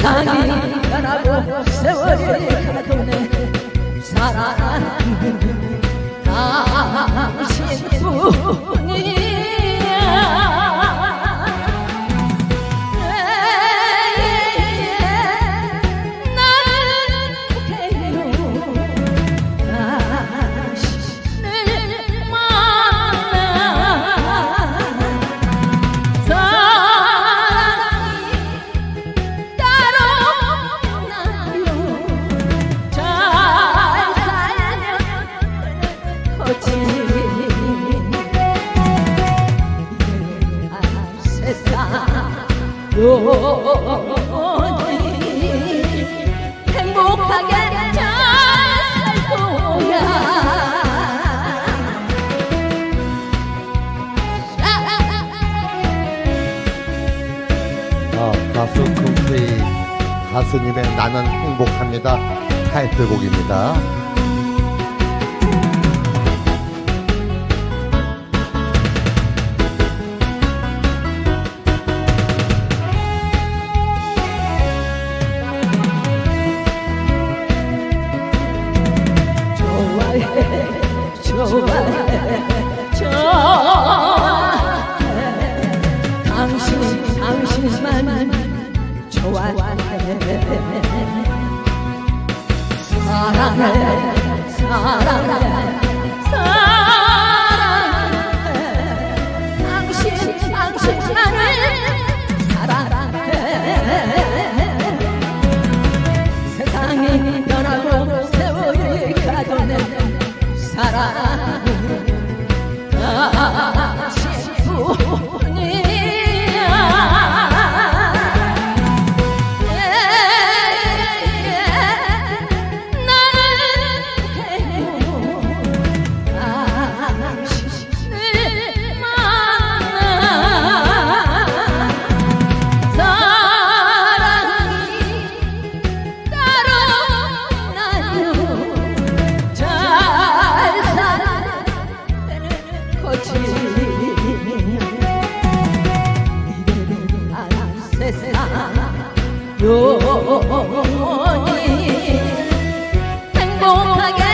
ከሳኒ ተራቆ ለወዴ ከተውነ ሳራ 아, 가수 금수의 가수님의 나는 행복합니다 타이틀곡입니다. 사랑해 사랑해 사랑해 당신 당신만을 사랑해 세상이 변하고 세월이 가도는 사랑은 당신뿐이야 세상 영원히 행복하게